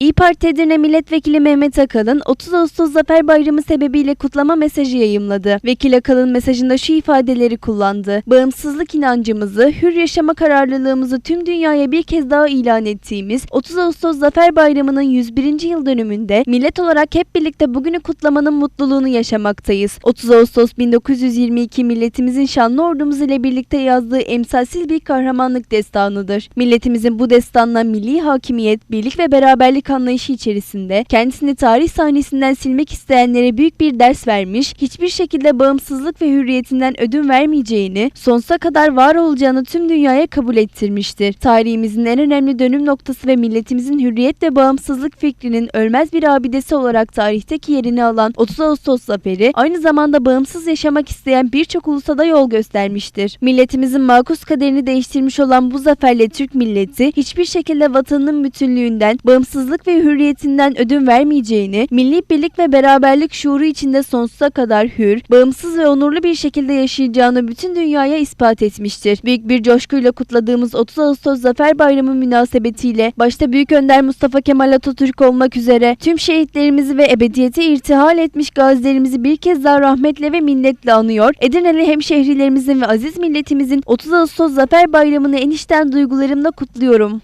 İyi Parti Edirne Milletvekili Mehmet Akalın 30 Ağustos Zafer Bayramı sebebiyle kutlama mesajı yayımladı. Vekil Akalın mesajında şu ifadeleri kullandı. Bağımsızlık inancımızı, hür yaşama kararlılığımızı tüm dünyaya bir kez daha ilan ettiğimiz 30 Ağustos Zafer Bayramı'nın 101. yıl dönümünde millet olarak hep birlikte bugünü kutlamanın mutluluğunu yaşamaktayız. 30 Ağustos 1922 milletimizin şanlı ordumuz ile birlikte yazdığı emsalsiz bir kahramanlık destanıdır. Milletimizin bu destanla milli hakimiyet, birlik ve beraberlik anlayışı içerisinde kendisini tarih sahnesinden silmek isteyenlere büyük bir ders vermiş, hiçbir şekilde bağımsızlık ve hürriyetinden ödün vermeyeceğini, sonsuza kadar var olacağını tüm dünyaya kabul ettirmiştir. Tarihimizin en önemli dönüm noktası ve milletimizin hürriyet ve bağımsızlık fikrinin ölmez bir abidesi olarak tarihteki yerini alan 30 Ağustos zaferi aynı zamanda bağımsız yaşamak isteyen birçok ulusa da yol göstermiştir. Milletimizin makus kaderini değiştirmiş olan bu zaferle Türk milleti hiçbir şekilde vatanının bütünlüğünden, bağımsızlık ve hürriyetinden ödün vermeyeceğini, milli birlik ve beraberlik şuuru içinde sonsuza kadar hür, bağımsız ve onurlu bir şekilde yaşayacağını bütün dünyaya ispat etmiştir. Büyük bir coşkuyla kutladığımız 30 Ağustos Zafer Bayramı münasebetiyle başta Büyük Önder Mustafa Kemal Atatürk olmak üzere tüm şehitlerimizi ve ebediyete irtihal etmiş gazilerimizi bir kez daha rahmetle ve minnetle anıyor. Edirneli hemşehrilerimizin ve aziz milletimizin 30 Ağustos Zafer Bayramı'nı en içten duygularımla kutluyorum.